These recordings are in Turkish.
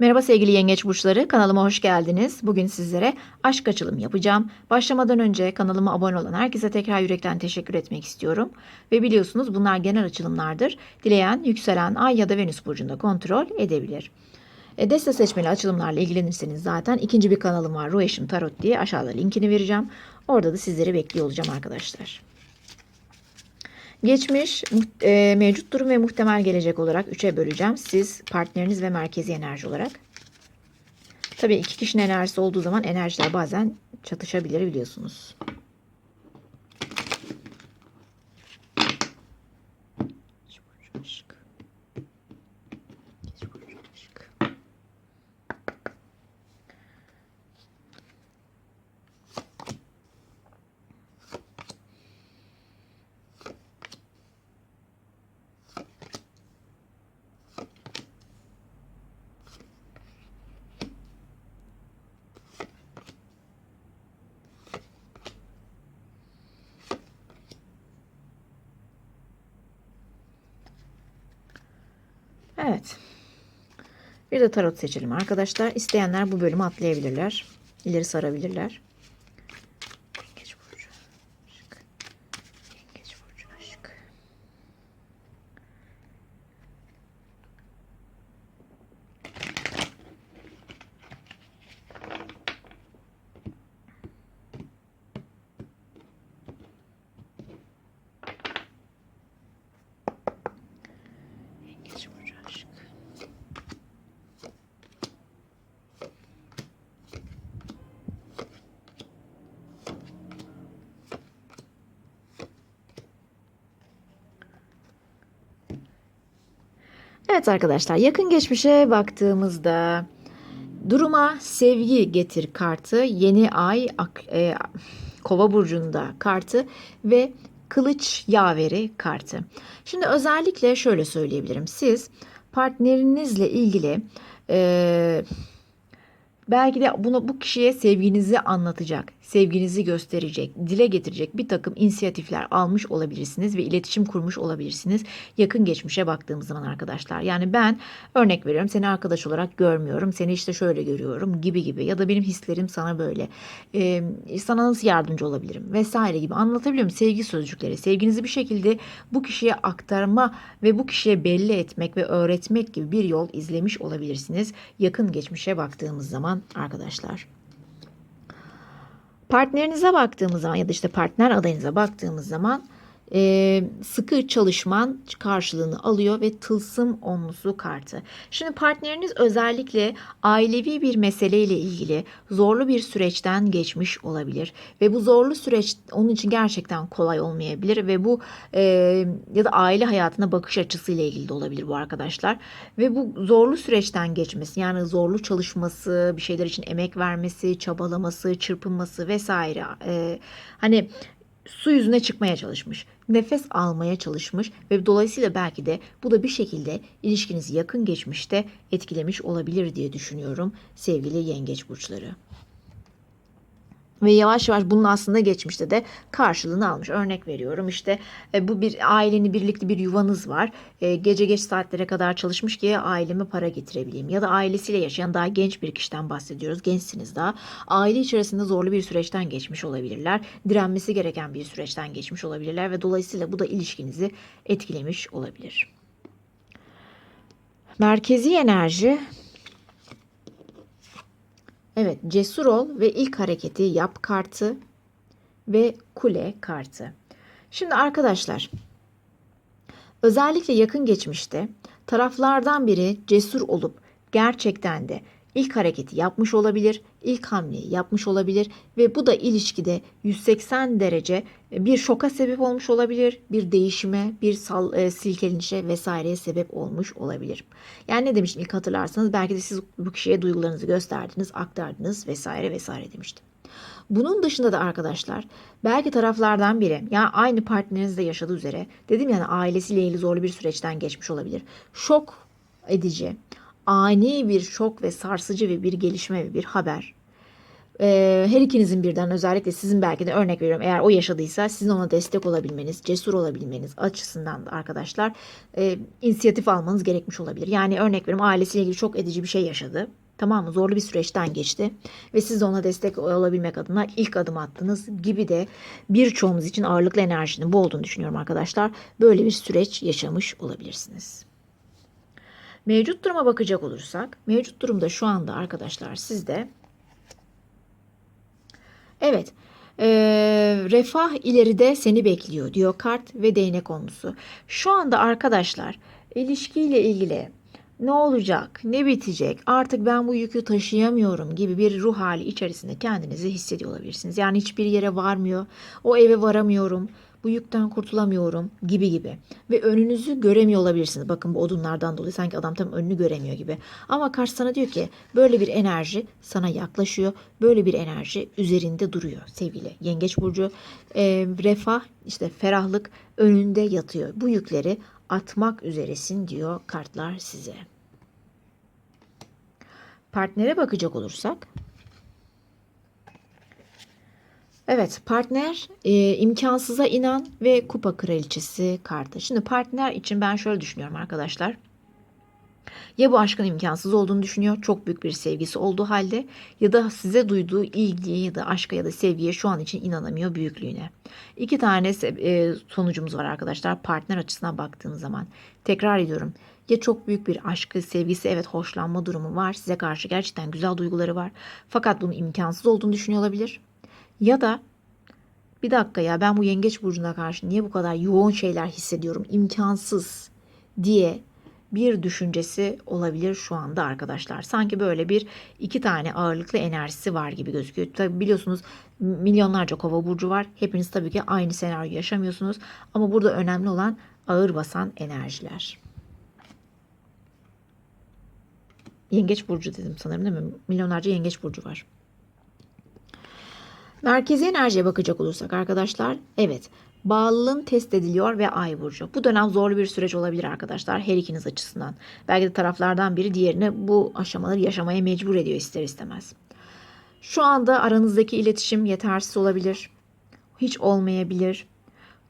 Merhaba sevgili yengeç burçları, kanalıma hoş geldiniz. Bugün sizlere aşk açılım yapacağım. Başlamadan önce kanalıma abone olan herkese tekrar yürekten teşekkür etmek istiyorum. Ve biliyorsunuz bunlar genel açılımlardır. Dileyen yükselen ay ya da venüs burcunda kontrol edebilir. E, deste seçmeli açılımlarla ilgilenirseniz zaten ikinci bir kanalım var Rueşim Tarot diye aşağıda linkini vereceğim. Orada da sizleri bekliyor olacağım arkadaşlar. Geçmiş, e, mevcut durum ve muhtemel gelecek olarak 3'e böleceğim. Siz partneriniz ve merkezi enerji olarak. Tabii iki kişinin enerjisi olduğu zaman enerjiler bazen çatışabilir biliyorsunuz. Evet. Bir de tarot seçelim arkadaşlar. İsteyenler bu bölümü atlayabilirler. İleri sarabilirler. Yengeç burcu, aşk. Yengeç burcu, aşk. Yengeç burcu, aşk. Evet arkadaşlar yakın geçmişe baktığımızda duruma sevgi getir kartı yeni ay e, kova burcunda kartı ve kılıç yaveri kartı. Şimdi özellikle şöyle söyleyebilirim. Siz partnerinizle ilgili e, Belki de bunu bu kişiye sevginizi anlatacak, sevginizi gösterecek, dile getirecek bir takım inisiyatifler almış olabilirsiniz ve iletişim kurmuş olabilirsiniz. Yakın geçmişe baktığımız zaman arkadaşlar. Yani ben örnek veriyorum seni arkadaş olarak görmüyorum, seni işte şöyle görüyorum gibi gibi ya da benim hislerim sana böyle. Ee, sana nasıl yardımcı olabilirim vesaire gibi anlatabiliyor muyum? Sevgi sözcükleri, sevginizi bir şekilde bu kişiye aktarma ve bu kişiye belli etmek ve öğretmek gibi bir yol izlemiş olabilirsiniz. Yakın geçmişe baktığımız zaman arkadaşlar. Partnerinize baktığımız zaman ya da işte partner adayınıza baktığımız zaman e, sıkı çalışman karşılığını alıyor ve tılsım onlusu kartı. Şimdi partneriniz özellikle ailevi bir meseleyle ilgili zorlu bir süreçten geçmiş olabilir ve bu zorlu süreç onun için gerçekten kolay olmayabilir ve bu e, ya da aile hayatına bakış açısıyla ilgili de olabilir bu arkadaşlar ve bu zorlu süreçten geçmesi yani zorlu çalışması bir şeyler için emek vermesi çabalaması çırpınması vesaire e, hani su yüzüne çıkmaya çalışmış. Nefes almaya çalışmış ve dolayısıyla belki de bu da bir şekilde ilişkinizi yakın geçmişte etkilemiş olabilir diye düşünüyorum sevgili yengeç burçları. Ve yavaş yavaş bunun aslında geçmişte de karşılığını almış. Örnek veriyorum işte e, bu bir aileni birlikte bir yuvanız var. E, gece geç saatlere kadar çalışmış ki aileme para getirebileyim. Ya da ailesiyle yaşayan daha genç bir kişiden bahsediyoruz. Gençsiniz daha. Aile içerisinde zorlu bir süreçten geçmiş olabilirler. Direnmesi gereken bir süreçten geçmiş olabilirler ve dolayısıyla bu da ilişkinizi etkilemiş olabilir. Merkezi enerji Evet, cesur ol ve ilk hareketi yap kartı ve kule kartı. Şimdi arkadaşlar, özellikle yakın geçmişte taraflardan biri cesur olup gerçekten de ilk hareketi yapmış olabilir, ilk hamleyi yapmış olabilir ve bu da ilişkide 180 derece bir şoka sebep olmuş olabilir, bir değişime, bir sal, e, silkelenişe vesaireye sebep olmuş olabilir. Yani ne demiştim ilk hatırlarsanız belki de siz bu kişiye duygularınızı gösterdiniz, aktardınız vesaire vesaire demiştim. Bunun dışında da arkadaşlar belki taraflardan biri yani aynı partnerinizde yaşadığı üzere dedim yani ailesiyle ilgili zorlu bir süreçten geçmiş olabilir. Şok edici, ani bir şok ve sarsıcı ve bir gelişme ve bir haber Ee, her ikinizin birden özellikle sizin belki de örnek veriyorum eğer o yaşadıysa sizin ona destek olabilmeniz, cesur olabilmeniz açısından da arkadaşlar e, inisiyatif almanız gerekmiş olabilir. Yani örnek veriyorum ailesiyle ilgili çok edici bir şey yaşadı. Tamam mı? Zorlu bir süreçten geçti ve siz de ona destek olabilmek adına ilk adım attınız gibi de birçoğumuz için ağırlıklı enerjinin bu olduğunu düşünüyorum arkadaşlar. Böyle bir süreç yaşamış olabilirsiniz. Mevcut duruma bakacak olursak, mevcut durumda şu anda arkadaşlar sizde Evet. Ee, refah ileride seni bekliyor diyor kart ve değnek konusu. Şu anda arkadaşlar ilişkiyle ilgili ne olacak, ne bitecek, artık ben bu yükü taşıyamıyorum gibi bir ruh hali içerisinde kendinizi hissediyor olabilirsiniz. Yani hiçbir yere varmıyor, o eve varamıyorum, bu yükten kurtulamıyorum gibi gibi. Ve önünüzü göremiyor olabilirsiniz. Bakın bu odunlardan dolayı sanki adam tam önünü göremiyor gibi. Ama karşı sana diyor ki böyle bir enerji sana yaklaşıyor. Böyle bir enerji üzerinde duruyor sevgili Yengeç Burcu. Ee, refah işte ferahlık önünde yatıyor. Bu yükleri atmak üzeresin diyor kartlar size. Partnere bakacak olursak Evet partner e, imkansıza inan ve kupa kraliçesi kartı. Şimdi partner için ben şöyle düşünüyorum arkadaşlar. Ya bu aşkın imkansız olduğunu düşünüyor, çok büyük bir sevgisi olduğu halde ya da size duyduğu ilgiye ya da aşka ya da sevgiye şu an için inanamıyor büyüklüğüne. İki tane e, sonucumuz var arkadaşlar partner açısından baktığınız zaman. Tekrar ediyorum. Ya çok büyük bir aşkı, sevgisi, evet hoşlanma durumu var. Size karşı gerçekten güzel duyguları var. Fakat bunun imkansız olduğunu düşünüyor olabilir. Ya da bir dakika ya ben bu yengeç burcuna karşı niye bu kadar yoğun şeyler hissediyorum imkansız diye bir düşüncesi olabilir şu anda arkadaşlar. Sanki böyle bir iki tane ağırlıklı enerjisi var gibi gözüküyor. Tabi biliyorsunuz milyonlarca kova burcu var. Hepiniz tabii ki aynı senaryo yaşamıyorsunuz. Ama burada önemli olan ağır basan enerjiler. Yengeç burcu dedim sanırım değil mi? Milyonlarca yengeç burcu var. Merkezi enerjiye bakacak olursak arkadaşlar evet bağlılığın test ediliyor ve ay burcu. Bu dönem zorlu bir süreç olabilir arkadaşlar her ikiniz açısından. Belki de taraflardan biri diğerini bu aşamaları yaşamaya mecbur ediyor ister istemez. Şu anda aranızdaki iletişim yetersiz olabilir. Hiç olmayabilir.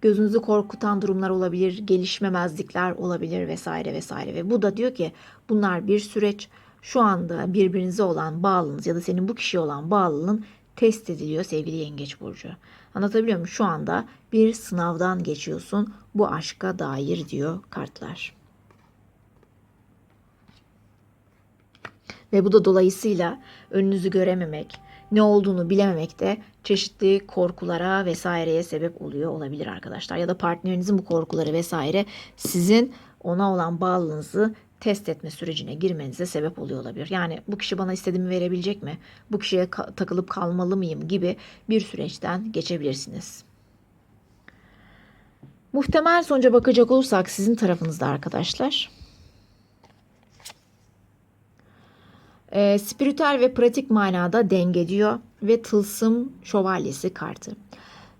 Gözünüzü korkutan durumlar olabilir, gelişmemezlikler olabilir vesaire vesaire ve bu da diyor ki bunlar bir süreç. Şu anda birbirinize olan bağlılığınız ya da senin bu kişiye olan bağlılığın test ediliyor sevgili Yengeç Burcu. Anlatabiliyor muyum? Şu anda bir sınavdan geçiyorsun bu aşka dair diyor kartlar. Ve bu da dolayısıyla önünüzü görememek, ne olduğunu bilememek de çeşitli korkulara vesaireye sebep oluyor olabilir arkadaşlar. Ya da partnerinizin bu korkuları vesaire sizin ona olan bağlılığınızı test etme sürecine girmenize sebep oluyor olabilir. Yani bu kişi bana istediğimi verebilecek mi? Bu kişiye ka- takılıp kalmalı mıyım gibi bir süreçten geçebilirsiniz. Muhtemel sonuca bakacak olursak sizin tarafınızda arkadaşlar. E, spiritüel ve pratik manada denge diyor ve tılsım şövalyesi kartı.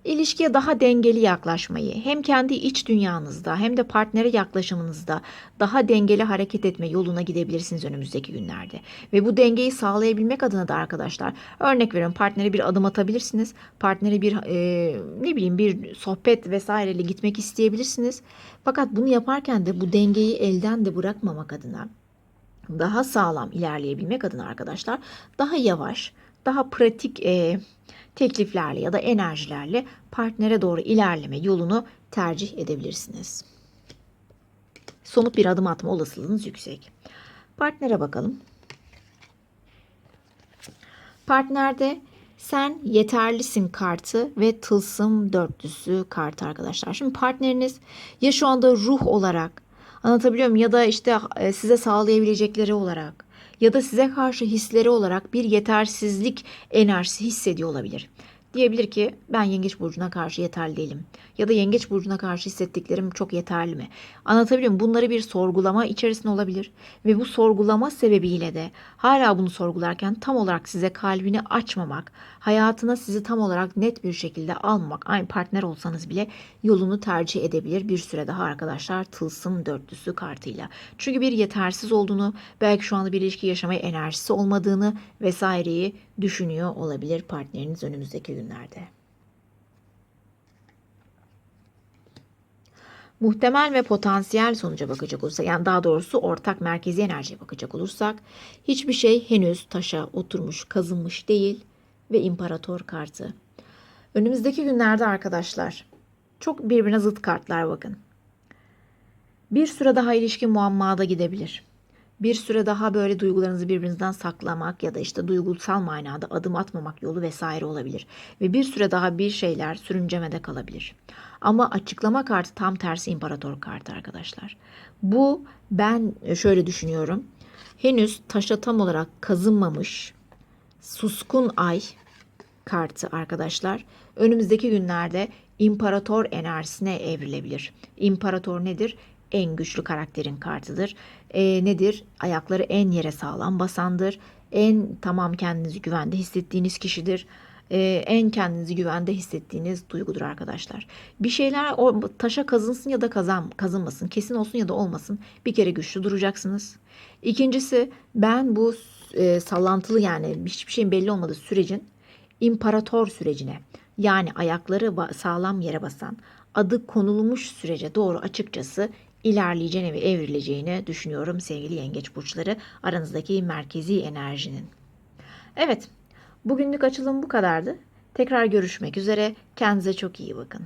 İlişkiye daha dengeli yaklaşmayı hem kendi iç dünyanızda hem de partnere yaklaşımınızda daha dengeli hareket etme yoluna gidebilirsiniz önümüzdeki günlerde. Ve bu dengeyi sağlayabilmek adına da arkadaşlar örnek veriyorum partnere bir adım atabilirsiniz. Partnere bir e, ne bileyim bir sohbet vesaireyle gitmek isteyebilirsiniz. Fakat bunu yaparken de bu dengeyi elden de bırakmamak adına daha sağlam ilerleyebilmek adına arkadaşlar daha yavaş, daha pratik e, tekliflerle ya da enerjilerle partnere doğru ilerleme yolunu tercih edebilirsiniz. Somut bir adım atma olasılığınız yüksek. Partnere bakalım. Partnerde sen yeterlisin kartı ve tılsım dörtlüsü kartı arkadaşlar. Şimdi partneriniz ya şu anda ruh olarak anlatabiliyor muyum ya da işte e, size sağlayabilecekleri olarak ya da size karşı hisleri olarak bir yetersizlik enerjisi hissediyor olabilir. Diyebilir ki ben yengeç burcuna karşı yeterli değilim. Ya da yengeç burcuna karşı hissettiklerim çok yeterli mi? Anlatabiliyor muyum? Bunları bir sorgulama içerisinde olabilir. Ve bu sorgulama sebebiyle de hala bunu sorgularken tam olarak size kalbini açmamak, hayatına sizi tam olarak net bir şekilde almamak, aynı partner olsanız bile yolunu tercih edebilir bir süre daha arkadaşlar tılsım dörtlüsü kartıyla. Çünkü bir yetersiz olduğunu, belki şu anda bir ilişki yaşamaya enerjisi olmadığını vesaireyi düşünüyor olabilir partneriniz önümüzdeki günlerde. Muhtemel ve potansiyel sonuca bakacak olursak, yani daha doğrusu ortak merkezi enerjiye bakacak olursak, hiçbir şey henüz taşa oturmuş, kazınmış değil ve imparator kartı. Önümüzdeki günlerde arkadaşlar, çok birbirine zıt kartlar bakın. Bir süre daha ilişki muammada gidebilir. Bir süre daha böyle duygularınızı birbirinizden saklamak ya da işte duygusal manada adım atmamak yolu vesaire olabilir. Ve bir süre daha bir şeyler sürüncemede kalabilir. Ama açıklama kartı tam tersi imparator kartı arkadaşlar. Bu ben şöyle düşünüyorum. Henüz taşa tam olarak kazınmamış suskun ay kartı arkadaşlar. Önümüzdeki günlerde imparator enerjisine evrilebilir. İmparator nedir? En güçlü karakterin kartıdır. E, nedir? Ayakları en yere sağlam basandır. En tamam kendinizi güvende hissettiğiniz kişidir. E, en kendinizi güvende hissettiğiniz duygudur arkadaşlar. Bir şeyler o taşa kazınsın ya da kazan, kazınmasın. Kesin olsun ya da olmasın. Bir kere güçlü duracaksınız. İkincisi ben bu e, sallantılı yani hiçbir şeyin belli olmadığı sürecin imparator sürecine yani ayakları sağlam yere basan, adı konulmuş sürece doğru açıkçası ilerleyeceğini ve evrileceğini düşünüyorum sevgili yengeç burçları aranızdaki merkezi enerjinin. Evet, bugünlük açılım bu kadardı. Tekrar görüşmek üzere. Kendinize çok iyi bakın.